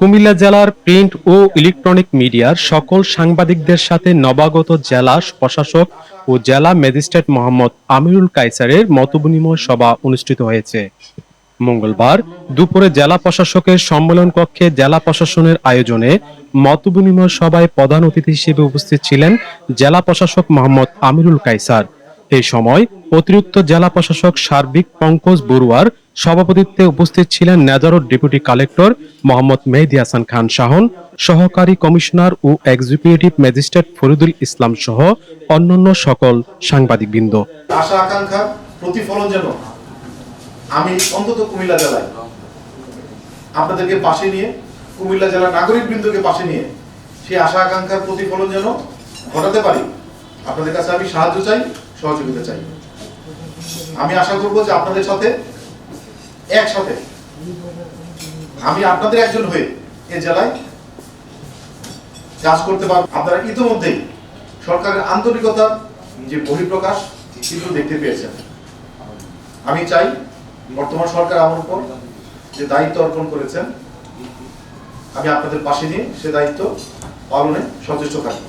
কুমিল্লা জেলার প্রিন্ট ও ইলেকট্রনিক মিডিয়ার সকল সাংবাদিকদের সাথে নবাগত জেলা প্রশাসক ও জেলা ম্যাজিস্ট্রেট মোহাম্মদ আমিরুল কাইসারের মতবিনিময় সভা অনুষ্ঠিত হয়েছে। মঙ্গলবার দুপুরে জেলা প্রশাসকের সম্মেলন কক্ষে জেলা প্রশাসনের আয়োজনে মতবিনিময় সভায় প্রধান অতিথি হিসেবে উপস্থিত ছিলেন জেলা প্রশাসক মোহাম্মদ আমিরুল কাইসার এই সময় অতিরিক্ত জেলা প্রশাসক সার্বিক পঙ্কজ বড়ুয়ার সভাপতিত্বে উপস্থিত ছিলেন নেজারোর ডেপুটি কালেক্টর মোহাম্মদ মেহেদি হাসান খান শাহন, সহকারী কমিশনার ও এক্সিকিউটিভ ম্যাজিস্ট্রেট ফরিদুল ইসলাম সহ অন্যান্য সকল সাংবাদিকবৃন্দ। আশা আকাঙ্ক্ষার প্রতিফলন যেন আমি অন্তত কুমিল্লা জেলায় আপনাদেরকে পাশে নিয়ে, কুমিল্লা জেলার নাগরিক বৃন্দকে পাশে নিয়ে সেই আশা আকাঙ্ক্ষার প্রতিফলন যেন ঘটাতে পারি, আপনাদের কাছে আমি সাহায্য চাই, সহযোগিতা চাই। আমি আশা করব যে আপনাদের সাথে একসাথে। আমি আপনাদের একজন হয়ে এ জেলায় কাজ করতে পারব। আপনারা ইতিমধ্যেই সরকারের আন্তরিকতার যে বহিঃপ্রকাশ কিন্তু দেখতে পেয়েছেন। আমি চাই বর্তমান সরকার আমার উপর যে দায়িত্ব অর্পণ করেছেন। আমি আপনাদের পাশে নিয়ে সে দায়িত্ব পালনে সচেষ্ট থাকি